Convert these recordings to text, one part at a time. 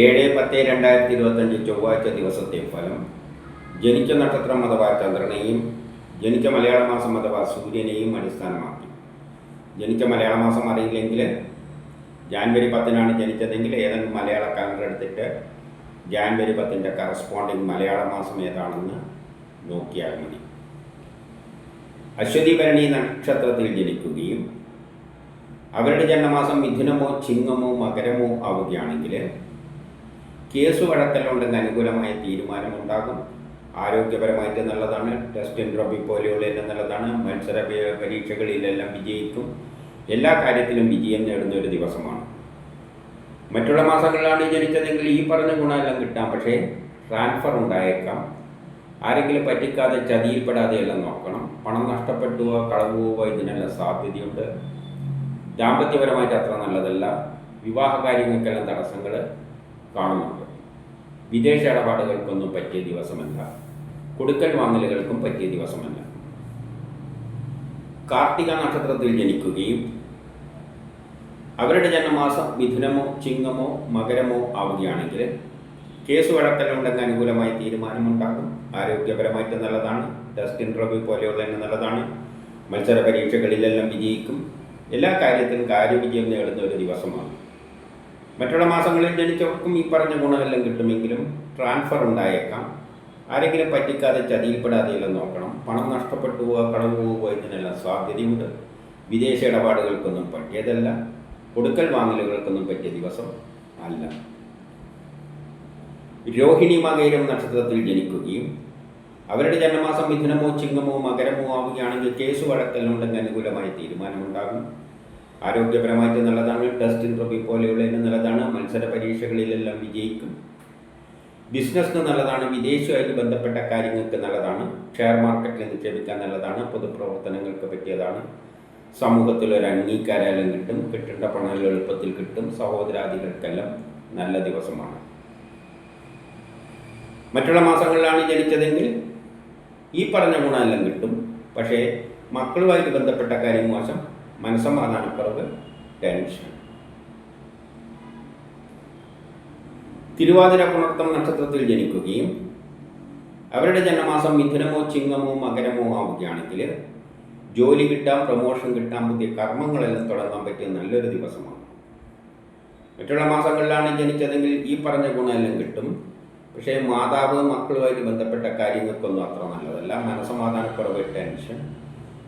ഏഴ് പത്ത് രണ്ടായിരത്തി ഇരുപത്തഞ്ച് ചൊവ്വാഴ്ച ദിവസത്തെ ഫലം ജനിച്ച നക്ഷത്രം അഥവാ ചന്ദ്രനെയും ജനിച്ച മലയാള മാസം അഥവാ സൂര്യനെയും അടിസ്ഥാനമാക്കി. ജനിച്ച മലയാള മാസം അറിയില്ലെങ്കിൽ ജാൻവരി പത്തിനാണ് ജനിച്ചതെങ്കിൽ ഏതെങ്കിലും മലയാള കലണ്ടർ എടുത്തിട്ട് ജാൻവരി പത്തിന്റെ കറസ്പോണ്ടിങ് മലയാള മാസം ഏതാണെന്ന് നോക്കിയാൽ മതി. അശ്വതി ഭരണി നക്ഷത്രത്തിൽ ജനിക്കുകയും അവരുടെ ജന്മമാസം മിഥുനമോ ചിങ്ങമോ മകരമോ ആവുകയാണെങ്കിൽ കേസ് വഴക്കലുണ്ടെങ്കിൽ അനുകൂലമായ തീരുമാനമുണ്ടാകും. ആരോഗ്യപരമായിട്ട് നല്ലതാണ്. ടെസ്റ്റ് പോലെയുള്ള എല്ലാം നല്ലതാണ്. മത്സര പരീക്ഷകളിലെല്ലാം വിജയിക്കും. എല്ലാ കാര്യത്തിലും വിജയം നേടുന്ന ഒരു ദിവസമാണ്. മറ്റുള്ള മാസങ്ങളിലാണ് ജനിച്ചതെങ്കിൽ ഈ പറഞ്ഞ ഗുണമെല്ലാം കിട്ടാം. പക്ഷേ ട്രാൻസ്ഫർ ഉണ്ടായേക്കാം. ആരെങ്കിലും പറ്റിക്കാതെ ചതിയിൽപ്പെടാതെ എല്ലാം നോക്കണം. പണം നഷ്ടപ്പെട്ടുവോ കളവ് ഇതിനെല്ലാം സാധ്യതയുണ്ട്. ദാമ്പത്യപരമായിട്ട് അത്ര നല്ലതല്ല. വിവാഹ കാര്യങ്ങൾക്കെല്ലാം തടസ്സങ്ങൾ കാണുന്നുണ്ട്. വിദേശ ഇടപാടുകൾക്കൊന്നും പറ്റിയ ദിവസമല്ല. കൊടുക്കൽ വാങ്ങലുകൾക്കും പറ്റിയ ദിവസമല്ല. കാർത്തിക നക്ഷത്രത്തിൽ ജനിക്കുകയും അവരുടെ ജന്മമാസം മിഥുനമോ ചിങ്ങമോ മകരമോ ആവുകയാണെങ്കിൽ കേസ് വഴക്കലുണ്ടെങ്കിൽ അനുകൂലമായ തീരുമാനമുണ്ടാകും. ആരോഗ്യപരമായിട്ട് നല്ലതാണ്. ടെസ്റ്റ് ഇന്റർവ്യൂ തന്നെ നല്ലതാണ്. മത്സര പരീക്ഷകളിലെല്ലാം വിജയിക്കും. എല്ലാ കാര്യത്തിലും കാര്യവിജയം നേടുന്ന ഒരു ദിവസമാണ്. മറ്റുള്ള മാസങ്ങളിൽ ജനിച്ചവർക്കും ഈ പറഞ്ഞ ഗുണമെല്ലാം കിട്ടുമെങ്കിലും ട്രാൻസ്ഫർ ഉണ്ടായേക്കാം. ആരെങ്കിലും പറ്റിക്കാതെ ചതിയിൽപ്പെടാതെയെല്ലാം നോക്കണം. പണം നഷ്ടപ്പെട്ടു പോവുക കടന്നു പോവുക ഇതിനെല്ലാം സാധ്യതയുണ്ട്. വിദേശ ഇടപാടുകൾക്കൊന്നും പറ്റിയതല്ല. കൊടുക്കൽ വാങ്ങലുകൾക്കൊന്നും പറ്റിയ ദിവസം അല്ല. രോഹിണി മകയിലും നക്ഷത്രത്തിൽ ജനിക്കുകയും അവരുടെ ജന്മമാസം മിഥുനമോ ചിങ്ങമോ മകരമോ ആവുകയാണെങ്കിൽ കേസ് വഴക്കലുണ്ടെങ്കിൽ അനുകൂലമായ തീരുമാനമുണ്ടാകും. ആരോഗ്യപരമായിട്ട് നല്ലതാണ് ടെസ്റ്റ് പോലെയുള്ള പോലെയുള്ളതിന് നല്ലതാണ് മത്സര പരീക്ഷകളിലെല്ലാം വിജയിക്കും. ബിസിനസ്സിന് നല്ലതാണ് വിദേശവുമായിട്ട് ബന്ധപ്പെട്ട കാര്യങ്ങൾക്ക് നല്ലതാണ് ഷെയർ മാർക്കറ്റിൽ നിക്ഷേപിക്കാൻ നല്ലതാണ് പൊതുപ്രവർത്തനങ്ങൾക്ക് പറ്റിയതാണ്. സമൂഹത്തിൽ ഒരു അംഗീകാരം കിട്ടും കിട്ടേണ്ട പണം എളുപ്പത്തിൽ കിട്ടും സഹോദരാദികൾക്കെല്ലാം നല്ല ദിവസമാണ്. മറ്റുള്ള മാസങ്ങളിലാണ് ജനിച്ചതെങ്കിൽ ഈ പറഞ്ഞ ഗുണമെല്ലാം കിട്ടും പക്ഷേ മക്കളുമായിട്ട് ബന്ധപ്പെട്ട കാര്യം മോശം മനസ്സമാധാനക്കുറവ് ടെൻഷൻ തിരുവാതിര പുണർത്തം നക്ഷത്രത്തിൽ ജനിക്കുകയും അവരുടെ ജന്മമാസം മിഥുനമോ ചിങ്ങമോ മകരമോ ആവുകയാണെങ്കിൽ ജോലി കിട്ടാം പ്രൊമോഷൻ കിട്ടാൻ പുതിയ കർമ്മങ്ങളെല്ലാം തുടങ്ങാൻ പറ്റിയ നല്ലൊരു ദിവസമാണ്. മറ്റുള്ള മാസങ്ങളിലാണ് ജനിച്ചതെങ്കിൽ ഈ പറഞ്ഞ ഗുണമെല്ലാം കിട്ടും. പക്ഷേ മാതാവ് മക്കളുമായിട്ട് ബന്ധപ്പെട്ട കാര്യങ്ങൾക്കൊന്നും അത്ര നല്ലതല്ല. മനസ്സമാധാനക്കുറവ് ടെൻഷൻ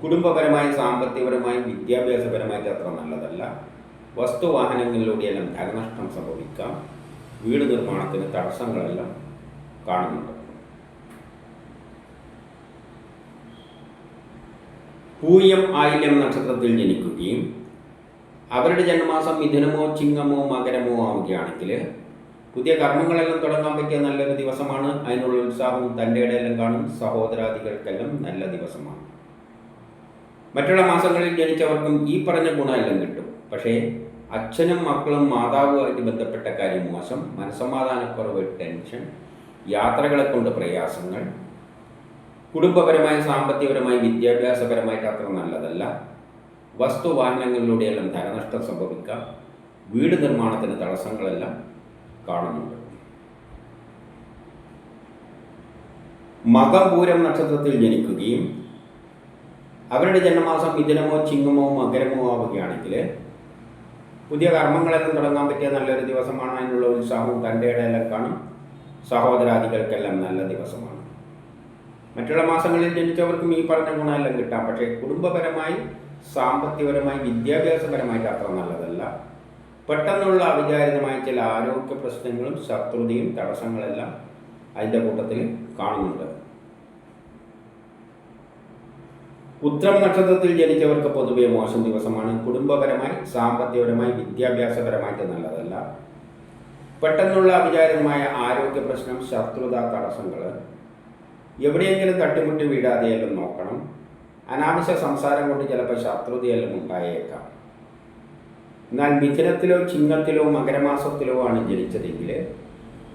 കുടുംബപരമായി സാമ്പത്തികപരമായി വിദ്യാഭ്യാസപരമായിട്ട് അത്ര നല്ലതല്ല. വസ്തുവാഹനങ്ങളിലൂടെയെല്ലാം ധനനഷ്ടം സംഭവിക്കാം. വീട് നിർമ്മാണത്തിന് തടസ്സങ്ങളെല്ലാം കാണുന്നുണ്ട്. പൂയം ആയില്യം നക്ഷത്രത്തിൽ ജനിക്കുകയും അവരുടെ ജന്മമാസം മിഥുനമോ ചിങ്ങമോ മകരമോ ആവുകയാണെങ്കിൽ പുതിയ കർമ്മങ്ങളെല്ലാം തുടങ്ങാൻ പറ്റിയ നല്ലൊരു ദിവസമാണ്. അതിനുള്ള ഉത്സാഹവും തന്റെ ഇടയിലും കാണും. സഹോദരാദികൾക്കെല്ലാം നല്ല ദിവസമാണ്. മറ്റുള്ള മാസങ്ങളിൽ ജനിച്ചവർക്കും ഈ പറഞ്ഞ ഗുണമെല്ലാം കിട്ടും. പക്ഷേ അച്ഛനും മക്കളും മാതാവുമായിട്ട് ബന്ധപ്പെട്ട കാര്യം മോശം. മനസ്സമാധാനക്കുറവ് ടെൻഷൻ യാത്രകളെ കൊണ്ട് പ്രയാസങ്ങൾ. കുടുംബപരമായി സാമ്പത്തികപരമായി വിദ്യാഭ്യാസപരമായിട്ട് അത്ര നല്ലതല്ല. വസ്തുവാഹനങ്ങളിലൂടെയെല്ലാം ധനനഷ്ടം സംഭവിക്കാം. വീട് നിർമ്മാണത്തിന് തടസ്സങ്ങളെല്ലാം കാണുന്നുണ്ട്. മകപൂരം നക്ഷത്രത്തിൽ ജനിക്കുകയും അവരുടെ ജന്മമാസം മിഥുനമോ ചിങ്ങമോ മകരമോ ആവുകയാണെങ്കിൽ പുതിയ കർമ്മങ്ങളെല്ലാം തുടങ്ങാൻ പറ്റിയ നല്ലൊരു ദിവസമാണ് അതിനുള്ള ഉത്സാഹവും തന്റെ ഇടയെല്ലാം കാണും. സഹോദരാദികൾക്കെല്ലാം നല്ല ദിവസമാണ്. മറ്റുള്ള മാസങ്ങളിൽ ജനിച്ചവർക്കും ഈ പറഞ്ഞ ഗുണമെല്ലാം കിട്ടാം. പക്ഷേ കുടുംബപരമായി സാമ്പത്തികപരമായി വിദ്യാഭ്യാസപരമായിട്ട് അത്ര നല്ലതല്ല. പെട്ടെന്നുള്ള അവിചാരിതമായ ചില ആരോഗ്യ പ്രശ്നങ്ങളും ശത്രുതയും തടസ്സങ്ങളെല്ലാം അതിന്റെ കൂട്ടത്തിൽ കാണുന്നുണ്ട്. ഉത്രം നക്ഷത്രത്തിൽ ജനിച്ചവർക്ക് പൊതുവെ മോശം ദിവസമാണ്. കുടുംബപരമായി സാമ്പത്തികപരമായി വിദ്യാഭ്യാസപരമായിട്ട് നല്ലതല്ല. പെട്ടെന്നുള്ള അവിചാരമായ ആരോഗ്യ പ്രശ്നം ശത്രുത തടസ്സങ്ങൾ എവിടെയെങ്കിലും തട്ടിമുട്ടി വീഴാതെയെല്ലാം നോക്കണം. അനാവശ്യ സംസാരം കൊണ്ട് ചിലപ്പോൾ ശത്രുതയെല്ലാം ഉണ്ടായേക്കാം. എന്നാൽ മിഥുനത്തിലോ ചിങ്ങത്തിലോ മകരമാസത്തിലോ ആണ് ജനിച്ചതെങ്കിൽ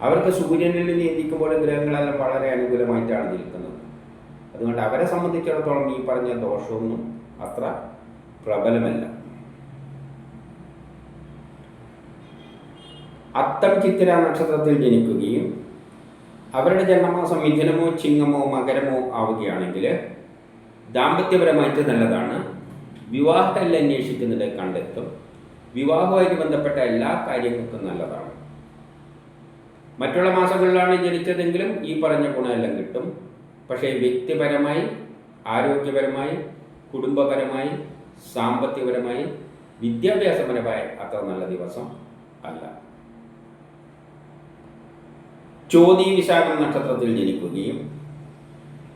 അവർക്ക് സൂര്യനിൽ നീന്തിക്കുമ്പോൾ ഗ്രഹങ്ങളെല്ലാം വളരെ അനുകൂലമായിട്ടാണ് നിൽക്കുന്നത്. അതുകൊണ്ട് അവരെ സംബന്ധിച്ചിടത്തോളം ഈ പറഞ്ഞ ദോഷമൊന്നും അത്ര പ്രബലമല്ല. അത്തം ചിത്തിര നക്ഷത്രത്തിൽ ജനിക്കുകയും അവരുടെ ജന്മമാസം മിഥുനമോ ചിങ്ങമോ മകരമോ ആവുകയാണെങ്കിൽ ദാമ്പത്യപരമായിട്ട് നല്ലതാണ്. വിവാഹത്തെ അന്വേഷിക്കുന്നത് കണ്ടെത്തും. വിവാഹവുമായിട്ട് ബന്ധപ്പെട്ട എല്ലാ കാര്യങ്ങൾക്കും നല്ലതാണ്. മറ്റുള്ള മാസങ്ങളിലാണ് ജനിച്ചതെങ്കിലും ഈ പറഞ്ഞ ഗുണമെല്ലാം കിട്ടും. പക്ഷേ വ്യക്തിപരമായി ആരോഗ്യപരമായി കുടുംബപരമായി സാമ്പത്തികപരമായി വിദ്യാഭ്യാസപരമായി അത്ര നല്ല ദിവസം അല്ല. ചോതി വിശാഖം നക്ഷത്രത്തിൽ ജനിക്കുകയും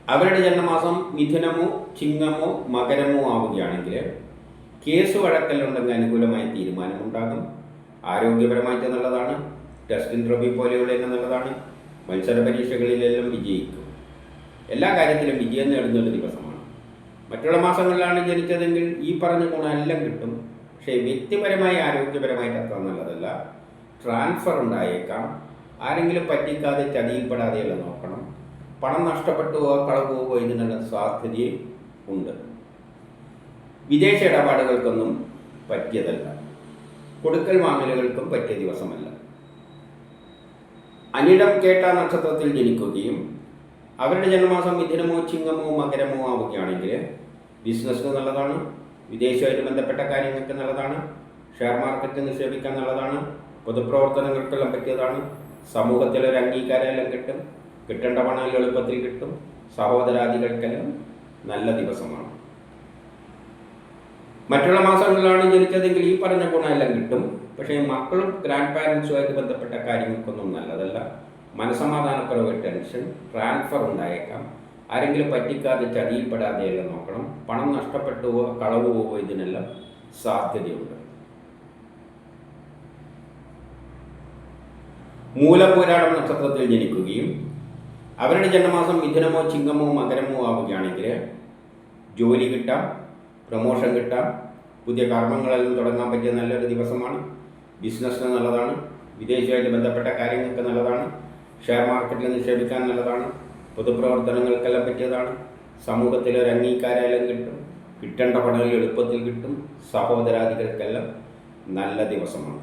അവരുടെ ജന്മമാസം മിഥുനമോ ചിങ്ങമോ മകരമോ ആവുകയാണെങ്കിൽ കേസ് വഴക്കലുണ്ടെങ്കിൽ അനുകൂലമായ തീരുമാനമുണ്ടാകും. ആരോഗ്യപരമായിട്ട് നല്ലതാണ്. ടെസ്റ്റിൻ ട്രോഫി പോലെയുള്ള നല്ലതാണ്. മത്സര പരീക്ഷകളിലെല്ലാം വിജയിക്കും. എല്ലാ കാര്യത്തിലും വിജയം നേടുന്ന ഒരു ദിവസമാണ്. മറ്റുള്ള മാസങ്ങളിലാണ് ജനിച്ചതെങ്കിൽ ഈ പറഞ്ഞ ഗുണമെല്ലാം കിട്ടും. പക്ഷേ വ്യക്തിപരമായി ആരോഗ്യപരമായിട്ട് അത്ര നല്ലതല്ല. ട്രാൻസ്ഫർ ഉണ്ടായേക്കാം. ആരെങ്കിലും പറ്റിക്കാതെ ചതിയിൽപ്പെടാതെയല്ല നോക്കണം. പണം നഷ്ടപ്പെട്ടു പോവുക കളവ് പോവുക ഇതിനുള്ള സാധ്യതയും ഉണ്ട്. വിദേശ ഇടപാടുകൾക്കൊന്നും പറ്റിയതല്ല. കൊടുക്കൽ വാങ്ങലുകൾക്കും പറ്റിയ ദിവസമല്ല. അനിടം കേട്ട നക്ഷത്രത്തിൽ ജനിക്കുകയും അവരുടെ ജന്മമാസം മിഥുനമോ ചിങ്ങമോ മകരമോ ആവുകയാണെങ്കിൽ ബിസിനസ്സിന് നല്ലതാണ് വിദേശമായിട്ട് ബന്ധപ്പെട്ട കാര്യങ്ങൾക്ക് നല്ലതാണ് ഷെയർ മാർക്കറ്റ് നിക്ഷേപിക്കാൻ നല്ലതാണ് പൊതുപ്രവർത്തനങ്ങൾക്കെല്ലാം പറ്റിയതാണ് സമൂഹത്തിൽ ഒരു അംഗീകാരമെല്ലാം കിട്ടും കിട്ടേണ്ട പണം എളുപ്പത്തിൽ കിട്ടും സഹോദരാദികൾക്കെല്ലാം നല്ല ദിവസമാണ്. മറ്റുള്ള മാസങ്ങളിലാണ് ജനിച്ചതെങ്കിൽ ഈ പറഞ്ഞ ഗുണമെല്ലാം കിട്ടും പക്ഷേ മക്കളും ഗ്രാൻഡ് പാരൻസുമായിട്ട് ബന്ധപ്പെട്ട കാര്യങ്ങൾക്കൊന്നും നല്ലതല്ല. മനസമാധാനക്കുറവ് ടെൻഷൻ ട്രാൻസ്ഫർ ഉണ്ടായേക്കാം. ആരെങ്കിലും പറ്റിക്കാതെ ചതിയിൽപ്പെടാതെയെല്ലാം നോക്കണം. പണം നഷ്ടപ്പെട്ടു പോവുക കളവ് പോവുക ഇതിനെല്ലാം സാധ്യതയുണ്ട്. മൂലപൂരാടം നക്ഷത്രത്തിൽ ജനിക്കുകയും അവരുടെ ജന്മമാസം മിഥുനമോ ചിങ്ങമോ മകരമോ ആവുകയാണെങ്കിൽ ജോലി കിട്ടാം പ്രമോഷൻ കിട്ടാം. പുതിയ കർമ്മങ്ങളെല്ലാം തുടങ്ങാൻ പറ്റിയ നല്ലൊരു ദിവസമാണ്. ബിസിനസ്സിന് നല്ലതാണ്. വിദേശമായിട്ട് ബന്ധപ്പെട്ട കാര്യങ്ങൾക്ക് നല്ലതാണ്. ഷെയർ മാർക്കറ്റിൽ നിക്ഷേപിക്കാൻ നല്ലതാണ്. പൊതുപ്രവർത്തനങ്ങൾക്കെല്ലാം പറ്റിയതാണ്. സമൂഹത്തിൽ ഒരു അംഗീകാരമെല്ലാം കിട്ടും. കിട്ടേണ്ട പണങ്ങൾ എളുപ്പത്തിൽ കിട്ടും. സഹോദരാദികൾക്കെല്ലാം നല്ല ദിവസമാണ്.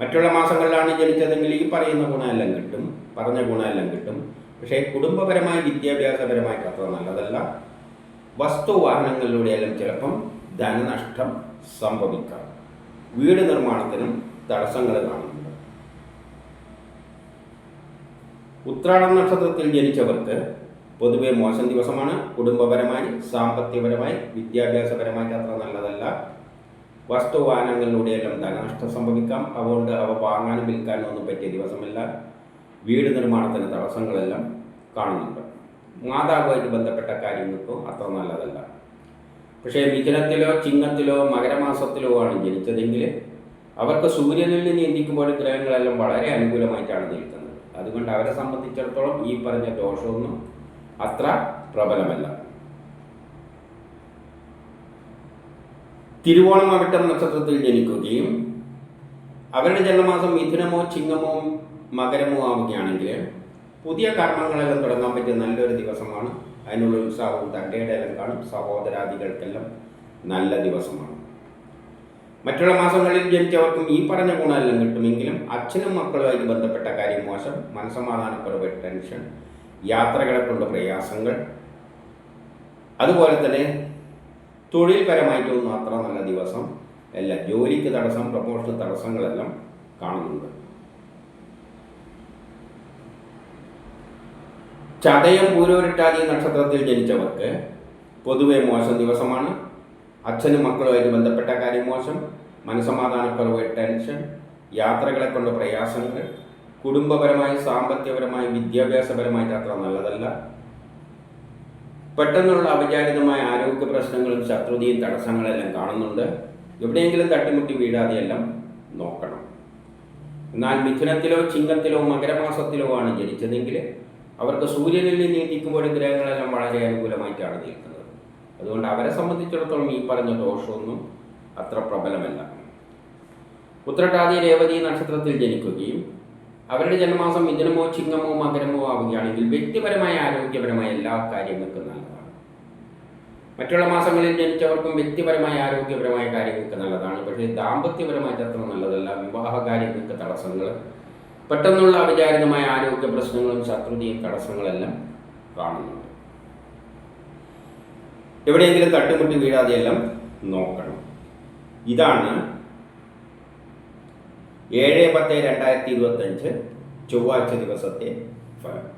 മറ്റുള്ള മാസങ്ങളിലാണ് ജനിച്ചതെങ്കിൽ ഈ പറയുന്ന ഗുണമെല്ലാം കിട്ടും. പറഞ്ഞ ഗുണമെല്ലാം കിട്ടും. പക്ഷേ കുടുംബപരമായി വിദ്യാഭ്യാസപരമായിട്ട് അത്ര നല്ലതല്ല. വസ്തുവാഹനങ്ങളിലൂടെയെല്ലാം ചിലപ്പം ധനനഷ്ടം സംഭവിക്കാം. വീട് നിർമ്മാണത്തിനും തടസ്സങ്ങൾ കാണുന്നുണ്ട്. ഉത്രാടം നക്ഷത്രത്തിൽ ജനിച്ചവർക്ക് പൊതുവെ മോശം ദിവസമാണ്. കുടുംബപരമായി സാമ്പത്തികപരമായി വിദ്യാഭ്യാസപരമായി അത്ര നല്ലതല്ല. വസ്തുവാഹനങ്ങളിലൂടെയെല്ലാം ധനനഷ്ടം സംഭവിക്കാം. അതുകൊണ്ട് അവ വാങ്ങാനും വിൽക്കാനും ഒന്നും പറ്റിയ ദിവസമല്ല. വീട് നിർമ്മാണത്തിന് തടസ്സങ്ങളെല്ലാം കാണുന്നുണ്ട്. മാതാവുമായിട്ട് ബന്ധപ്പെട്ട കാര്യങ്ങൾക്കും അത്ര നല്ലതല്ല. പക്ഷേ മിഥുനത്തിലോ ചിങ്ങത്തിലോ മകരമാസത്തിലോ ആണ് ജനിച്ചതെങ്കിൽ അവർക്ക് സൂര്യനിൽ നിന്ന് എന്തിക്കുമ്പോൾ ഗ്രഹങ്ങളെല്ലാം വളരെ അനുകൂലമായിട്ടാണ് നിൽക്കുന്നത്. അതുകൊണ്ട് അവരെ സംബന്ധിച്ചിടത്തോളം ഈ പറഞ്ഞ ദോഷമൊന്നും അത്ര പ്രബലമല്ല. തിരുവോണം അവിട്ടം നക്ഷത്രത്തിൽ ജനിക്കുകയും അവരുടെ ജന്മമാസം മിഥുനമോ ചിങ്ങമോ മകരമോ ആവുകയാണെങ്കിൽ പുതിയ കർമ്മങ്ങളെല്ലാം തുടങ്ങാൻ പറ്റിയ നല്ലൊരു ദിവസമാണ്. അതിനുള്ള ഉത്സാഹവും തണ്ടയുടെ എല്ലാം കാണും. സഹോദരാദികൾക്കെല്ലാം നല്ല ദിവസമാണ്. മറ്റുള്ള മാസങ്ങളിൽ ജനിച്ചവർക്കും ഈ പറഞ്ഞ ഗുണമെല്ലാം കിട്ടുമെങ്കിലും അച്ഛനും മക്കളുമായിട്ട് ബന്ധപ്പെട്ട കാര്യം മോശം മനസമാധാനക്കുറവ് ടെൻഷൻ യാത്രകളെ കൊണ്ട് പ്രയാസങ്ങൾ. അതുപോലെ തന്നെ തൊഴിൽപരമായിട്ടൊന്നും അത്ര നല്ല ദിവസം അല്ല ജോലിക്ക് തടസ്സം പ്രമോഷന് തടസ്സങ്ങളെല്ലാം കാണുന്നുണ്ട്. ചതയം പൂരോരിട്ടാതി നക്ഷത്രത്തിൽ ജനിച്ചവർക്ക് പൊതുവെ മോശം ദിവസമാണ്. അച്ഛനും മക്കളുമായിട്ട് ബന്ധപ്പെട്ട കാര്യം മോശം മനസമാധാനക്കുറവ് ടെൻഷൻ യാത്രകളെ കൊണ്ട് പ്രയാസങ്ങൾ കുടുംബപരമായി സാമ്പത്തികപരമായി വിദ്യാഭ്യാസപരമായിട്ട് അത്ര നല്ലതല്ല. പെട്ടെന്നുള്ള അപചാരിതമായ ആരോഗ്യ പ്രശ്നങ്ങളും ശത്രുതയും തടസ്സങ്ങളെല്ലാം കാണുന്നുണ്ട്. എവിടെയെങ്കിലും തട്ടിമുട്ടി വീഴാതെയെല്ലാം നോക്കണം. എന്നാൽ മിഥുനത്തിലോ ചിങ്ങത്തിലോ മകരമാസത്തിലോ ആണ് ജനിച്ചതെങ്കിൽ അവർക്ക് സൂര്യനിൽ നീട്ടിക്കുമ്പോഴും ഗ്രഹങ്ങളെല്ലാം വളരെ അനുകൂലമായിട്ടാണ് നിൽക്കുന്നത്. അതുകൊണ്ട് അവരെ സംബന്ധിച്ചിടത്തോളം ഈ പറഞ്ഞ ദോഷമൊന്നും അത്ര പ്രബലമല്ല. ഉത്രട്ടാതി രേവതി നക്ഷത്രത്തിൽ ജനിക്കുകയും അവരുടെ ജന്മമാസം മിഥുനമോ ചിങ്ങമോ മകരമോ ആവുകയാണെങ്കിൽ വ്യക്തിപരമായ ആരോഗ്യപരമായ എല്ലാ കാര്യങ്ങൾക്കും നല്ലതാണ്. മറ്റുള്ള മാസങ്ങളിൽ ജനിച്ചവർക്കും വ്യക്തിപരമായ ആരോഗ്യപരമായ കാര്യങ്ങൾക്ക് നല്ലതാണ്. പക്ഷേ ദാമ്പത്യപരമായിട്ട് അത്ര നല്ലതല്ല. വിവാഹ കാര്യങ്ങൾക്ക് തടസ്സങ്ങൾ പെട്ടെന്നുള്ള അവിചാരിതമായ ആരോഗ്യ പ്രശ്നങ്ങളും ശത്രുതയും തടസ്സങ്ങളെല്ലാം കാണുന്നുണ്ട്. എവിടെയെങ്കിലും തട്ടുമുട്ടി വീഴാതെയെല്ലാം നോക്കണം. ഇതാണ് ഏഴ് പത്ത് രണ്ടായിരത്തി ഇരുപത്തഞ്ച് ചൊവ്വാഴ്ച ദിവസത്തെ ഫലം.